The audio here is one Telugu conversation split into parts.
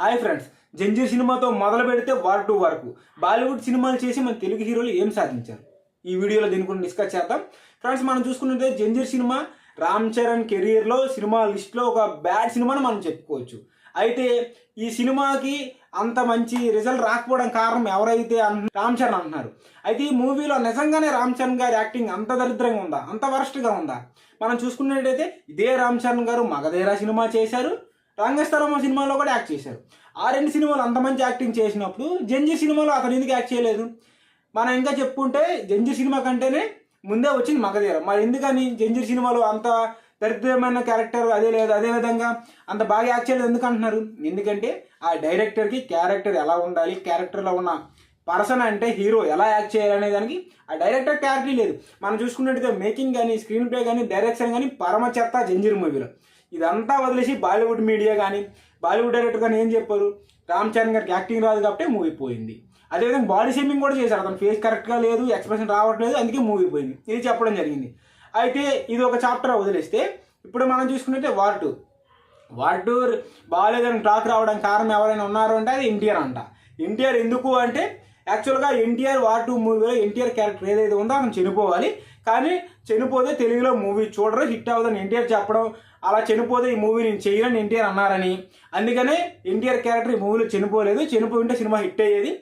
హాయ్ ఫ్రెండ్స్ జంజీర్ సినిమాతో మొదలు పెడితే వార్ టు వరకు. బాలీవుడ్ సినిమాలు చేసి మన తెలుగు హీరోలు ఏం సాధించారు? ఈ వీడియోలో దీని గురించి డిస్కస్ చేద్దాం. ఫ్రెండ్స్ మనం చూసుకున్నట్టే జంజీర్ సినిమా రామ్ చరణ్ కెరీర్లో సినిమా లిస్ట్లో ఒక బ్యాడ్ సినిమాని మనం చెప్పుకోవచ్చు. అయితే ఈ సినిమాకి అంత మంచి రిజల్ట్ రాకపోవడం కారణం ఎవరైతే రామ్ చరణ్ అంటున్నారు. అయితే ఈ మూవీలో నిజంగానే రామ్ చరణ్ గారి యాక్టింగ్ అంత దరిద్రంగా ఉందా? అంత వరస్ట్గా ఉందా? మనం చూసుకున్నట్టయితే ఇదే రామ్ చరణ్ గారు మగధేరా సినిమా చేశారు. రంగస్థలం సినిమాలో కూడా యాక్ట్ చేశారు. ఆ రెండు సినిమాలు అంత మంచి యాక్టింగ్ చేసినప్పుడు జంజి సినిమాలో అతను ఎందుకు యాక్ట్ చేయలేదు? మనం ఇంకా చెప్పుకుంటే జంజి సినిమా కంటేనే ముందే వచ్చింది మగధీర. మరి ఎందుకని జంజీర్ సినిమాలో అంత దరిద్రమైన క్యారెక్టర్ అదే లేదు అదే విధంగా అంత బాగా యాక్ట్ చేయలేదు ఎందుకు అంటున్నారు? ఎందుకంటే ఆ డైరెక్టర్కి క్యారెక్టర్ ఎలా ఉండాలి క్యారెక్టర్లో ఉన్న పర్సన్ అంటే హీరో ఎలా యాక్ట్ చేయాలనే దానికి ఆ డైరెక్టర్ క్లారిటీ లేదు. మనం చూసుకున్నట్టయితే మేకింగ్ కానీ స్క్రీన్ ప్లే కానీ డైరెక్షన్ కానీ పరమ చెత్త జంజీర్ మూవీలో. ఇదంతా వదిలేసి బాలీవుడ్ మీడియా కానీ బాలీవుడ్ డైరెక్టర్ కానీ ఏం చెప్పారు? రామ్ చరణ్ గారికి యాక్టింగ్ రాదు కాబట్టి మూవీ పోయింది. అదేవిధంగా బాడీ షేమింగ్ కూడా చేశారు. అతను ఫేస్ కరెక్ట్గా లేదు ఎక్స్ప్రెషన్ రావట్లేదు అందుకే మూవీ పోయింది. ఇది చెప్పడం జరిగింది. అయితే ఇది ఒక చాప్టర్ వదిలేస్తే ఇప్పుడు మనం చూసుకుంటే వార్ టూ. వార్ టూ బాగాలేదని టాక్ రావడానికి కారణం ఎవరైనా ఉన్నారు అంటే అది ఎన్టీఆర్ అంట. ఎన్టీఆర్ ఎందుకు అంటే యాక్చువల్గా ఎన్టీఆర్ వార్ టూ మూవీలో ఎన్టీఆర్ క్యారెక్టర్ ఏదైతే ఉందో అతను చనిపోవాలి. కానీ చనిపోతే తెలుగులో మూవీ చూడరు హిట్ అవ్వదని ఎన్టీఆర్ చెప్పడం అలా చనిపోతే ఈ మూవీ నేను చేయనని ఎన్టీఆర్ అన్నారని. అందుకనే ఎన్టీఆర్ క్యారెక్టర్ ఈ మూవీలో చనిపోలేదు చనిపోయి ఉంటే సినిమా హిట్ అయ్యేది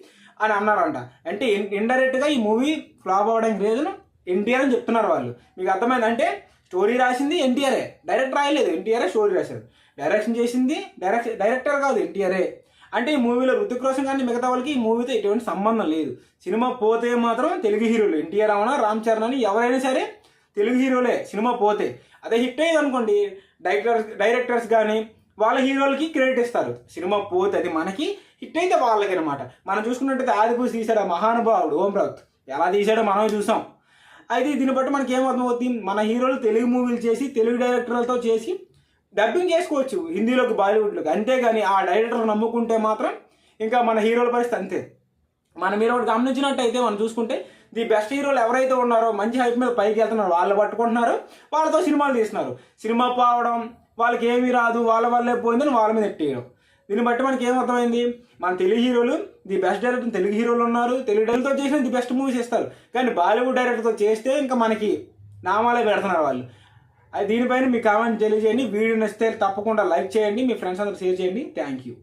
అని అన్నారంట. అంటే ఇండైరెక్ట్గా ఈ మూవీ ఫ్లాప్ అవ్వడానికి రీజన్ ఎన్టీఆర్ అని చెప్తున్నారు వాళ్ళు. మీకు అర్థమైందంటే స్టోరీ రాసింది ఎన్టీఆర్ఏ డైరెక్ట్ రాయలేదు ఎన్టీఆర్ఏ స్టోరీ రాశారు. డైరెక్షన్ చేసింది డైరెక్ట్ డైరెక్టర్ కాదు ఎన్టీఆర్ఏ అంటే ఈ మూవీలో ఋతిక్ రోషన్ కానీ మిగతా వాళ్ళకి ఈ మూవీతో ఎటువంటి సంబంధం లేదు. సినిమా పోతే మాత్రం తెలుగు హీరోలు. ఎన్టీఆర్ రమణ రామ్ చరణ్ అని ఎవరైనా సరే తెలుగు హీరోలే సినిమా పోతే. అదే హిట్ అయ్యేది అనుకోండి డైరెక్టర్స్ డైరెక్టర్స్ కానీ వాళ్ళ హీరోలకి క్రెడిట్ ఇస్తారు. సినిమా పోతే అది మనకి హిట్ అయితే వాళ్ళకి అనమాట మనం చూసుకున్నట్టయితే ఆదిపూసి తీశాడు ఆ మహానుభావుడు ఓం రావుత్ ఎలా తీశాడో మనమే చూసాం. అయితే దీన్ని బట్టి మనకి ఏమర్థమవుతుంది మన హీరోలు తెలుగు మూవీలు చేసి తెలుగు డైరెక్టర్లతో చేసి డబ్బింగ్ చేసుకోవచ్చు హిందీలోకి బాలీవుడ్లోకి. అంతేగాని ఆ డైరెక్టర్ నమ్ముకుంటే మాత్రం ఇంకా మన హీరోల పరిస్థితి అంతే. మనం మీరు ఒకటి గమనించినట్టయితే మనం చూసుకుంటే ది బెస్ట్ హీరోలు ఎవరైతే ఉన్నారో మంచి హైప్ మీద పైకి వెళ్తున్నారు వాళ్ళు పట్టుకుంటున్నారు వాళ్ళతో సినిమాలు తీస్తున్నారు. సినిమా పోవడం వాళ్ళకి ఏమీ రాదు వాళ్ళ వల్లే పోయిందని వాళ్ళ మీద ఎట్టేయడం. దీన్ని బట్టి మనకి ఏమర్థమైంది? మన తెలుగు హీరోలు ది బెస్ట్ డైరెక్టర్ తెలుగు హీరోలు ఉన్నారు తెలుగు డైరెక్టర్తో చేసిన ది బెస్ట్ మూవీస్ ఇస్తారు కానీ బాలీవుడ్ డైరెక్టర్తో చేస్తే ఇంకా మనకి నామాలే పెడుతున్నారు వాళ్ళు. అది దీనిపైన మీ కామెంట్ తెలియజేయండి. వీడియో నచ్చితే తప్పకుండా లైక్ చేయండి. మీ ఫ్రెండ్స్ అందరూ షేర్ చేయండి. Thank you.